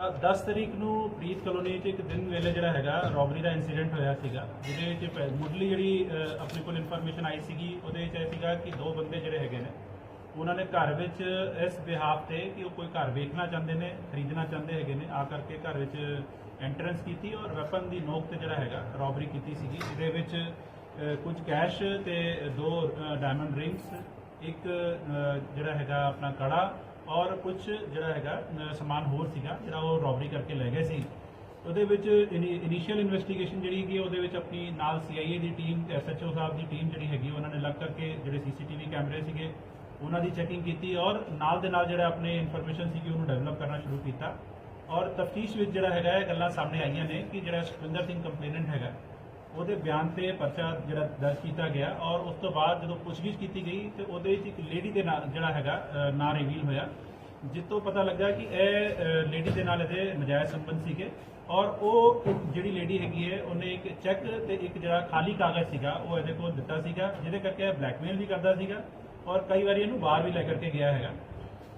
10 ਤਰੀਕ ਨੂੰ ਪ੍ਰੀਤ ਕਲੋਨੀ 'ਚ ਇੱਕ ਦਿਨ ਵੇਲੇ ਜਿਹੜਾ ਹੈਗਾ ਰੋਬਰੀ ਦਾ ਇਨਸੀਡੈਂਟ ਹੋਇਆ ਸੀਗਾ ਜਿਹਦੇ 'ਚ ਪਹਿ- ਮੁੱਢਲੀ ਜਿਹੜੀ ਅ, ਆਪਣੇ ਕੋਲ ਇਨਫੋਰਮੇਸ਼ਨ ਆਈ ਸੀਗੀ ਉਹਦੇ ਵਿੱਚ ਇਹ ਸੀਗਾ ਕਿ ਦੋ ਬੰਦੇ ਜਿਹੜੇ ਹੈਗੇ ਨੇ ਉਹਨਾਂ ਨੇ ਘਰ ਵਿੱਚ ਇਸ ਬਿਹਾਫ ਤੇ ਕਿ ਉਹ ਕੋਈ ਘਰ ਵੇਚਣਾ ਚਾਹੁੰਦੇ ਨੇ ਖਰੀਦਣਾ ਚਾਹੁੰਦੇ ਹੈਗੇ ਨੇ ਆ ਕਰਕੇ ਘਰ ਵਿੱਚ ਐਂਟਰੈਂਸ ਕੀਤੀ ਔਰ ਵੈਪਨ ਦੀ ਨੋਕ ਤੇ ਜਿਹੜਾ ਹੈਗਾ ਰੋਬਰੀ ਕੀਤੀ ਸੀਗੀ ਜਿਹਦੇ ਵਿੱਚ ਅ, ਕੁਝ ਕੈਸ਼ ਤੇ ਦੋ ਡਾਇਮੰਡ ਰਿੰਗਸ ਇੱਕ ਅ, ਜਿਹੜਾ ਹੈਗਾ ਆਪਣਾ ਕੜਾ ਔਰ ਕੁਝ ਜਿਹੜਾ ਹੈਗਾ ਸਮਾਨ ਹੋਰ ਸੀਗਾ, ਜਿਹੜਾ ਉਹ ਰੋਬਰੀ ਕਰਕੇ ਲੈ ਗਏ ਸੀ। ਉਹਦੇ ਵਿੱਚ ਇਨੀਸ਼ੀਅਲ ਇਨਵੈਸਟੀਗੇਸ਼ਨ ਜਿਹੜੀ ਹੈਗੀ ਉਹਦੇ ਵਿੱਚ ਆਪਣੀ ਨਾਲ ਸੀਆਈਏ ਦੀ ਟੀਮ ਤੇ ਐਸਐਚਓ ਸਾਹਿਬ ਦੀ ਟੀਮ ਜਿਹੜੀ ਹੈਗੀ ਉਹਨਾਂ ਨੇ ਲੱਗ ਕਰਕੇ ਜਿਹੜੇ ਸੀਸੀਟੀਵੀ ਕੈਮਰੇ ਸੀਗੇ, ਉਹਨਾਂ ਦੀ ਚੈਕਿੰਗ ਕੀਤੀ ਔਰ ਨਾਲ ਦੇ ਨਾਲ ਜਿਹੜਾ ਆਪਣੇ ਇਨਫੋਰਮੇਸ਼ਨ ਸੀਗੀ ਉਹਨੂੰ ਡਿਵੈਲਪ ਕਰਨਾ ਸ਼ੁਰੂ ਕੀਤਾ। ਔਰ ਤਫਤੀਸ਼ ਵਿੱਚ ਜਿਹੜਾ ਹੈਗਾ, ਇਹ ਗੱਲਾਂ ਸਾਹਮਣੇ ਆਈਆਂ ਨੇ ਕਿ ਜਿਹੜਾ ਸੁਖਵਿੰਦਰ ਸਿੰਘ ਕੰਪਲੇਨੈਂਟ ਹੈਗਾ ਉਹਦੇ ਬਿਆਨ ਤੇ ਪਰਚਾ ਜਿਹੜਾ ਦਰਜ ਕੀਤਾ ਗਿਆ ਔਰ ਉਸ ਤੋਂ ਬਾਅਦ ਜਦੋਂ ਪੁੱਛਗਿੱਛ ਕੀਤੀ ਗਈ ਤੇ ਉਹਦੇ ਵਿੱਚ ਇੱਕ ਲੇਡੀ ਦੇ ਨਾਂ ਜਿਹੜਾ ਹੈਗਾ ਨਾਂ ਰਿਵੀਲ ਹੋਇਆ ਜਿਸ ਤੋਂ ਪਤਾ ਲੱਗਾ ਕਿ ਇਹ ਲੇਡੀ ਦੇ ਨਾਲ ਇਹਦੇ ਨਜਾਇਜ਼ ਸੰਬੰਧ ਸੀਗੇ ਔਰ ਉਹ ਜਿਹੜੀ ਲੇਡੀ ਹੈਗੀ ਹੈ, ਉਹਨੇ ਇੱਕ ਚੈੱਕ ਤੇ ਇੱਕ ਜਿਹੜਾ ਖਾਲੀ ਕਾਗਜ਼ ਸੀਗਾ, ਉਹ ਇਹਦੇ ਕੋਲ ਦਿੱਤਾ ਸੀਗਾ, ਜਿਹਦੇ ਕਰਕੇ ਇਹ ਬਲੈਕਮੇਲ ਵੀ ਕਰਦਾ ਸੀਗਾ ਔਰ ਕਈ ਵਾਰੀ ਇਹਨੂੰ ਬਾਹਰ ਵੀ ਲੈ ਕਰਕੇ ਗਿਆ ਹੈਗਾ।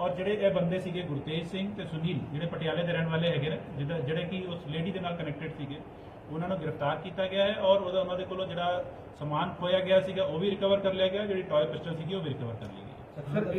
ਔਰ ਜਿਹੜੇ ਇਹ ਬੰਦੇ ਸੀਗੇ ਗੁਰਤੇਜ ਸਿੰਘ ਤੇ ਸੁਨੀਲ, ਜਿਹੜੇ ਪਟਿਆਲੇ ਦੇ ਰਹਿਣ ਵਾਲੇ ਹੈਗੇ ਨੇ ਜਿਹਦਾ- ਜਿਹੜੇ ਕਿ ਉਸ ਲੇਡੀ ਦੇ ਨਾਲ ਕਨੈਕਟਡ ਸੀਗੇ, ਉਹਨਾਂ ਨੂੰ ਗ੍ਰਿਫਤਾਰ ਕੀਤਾ ਗਿਆ ਹੈ ਔਰ ਉਹਦਾ ਉਹਨਾਂ ਦੇ ਕੋਲੋਂ ਜਿਹੜਾ ਸਮਾਨ ਖੋਇਆ ਗਿਆ ਸੀਗਾ, ਉਹ ਵੀ ਰਿਕਵਰ ਕਰ ਲਿਆ ਗਿਆ, ਜਿਹੜੀ ਟੌਏ ਪਿਸਟਲ ਸੀਗੀ, ਉਹ ਵੀ ਰਿਕਵਰ ਕਰ ਲਈ ਗਈ ਸਰ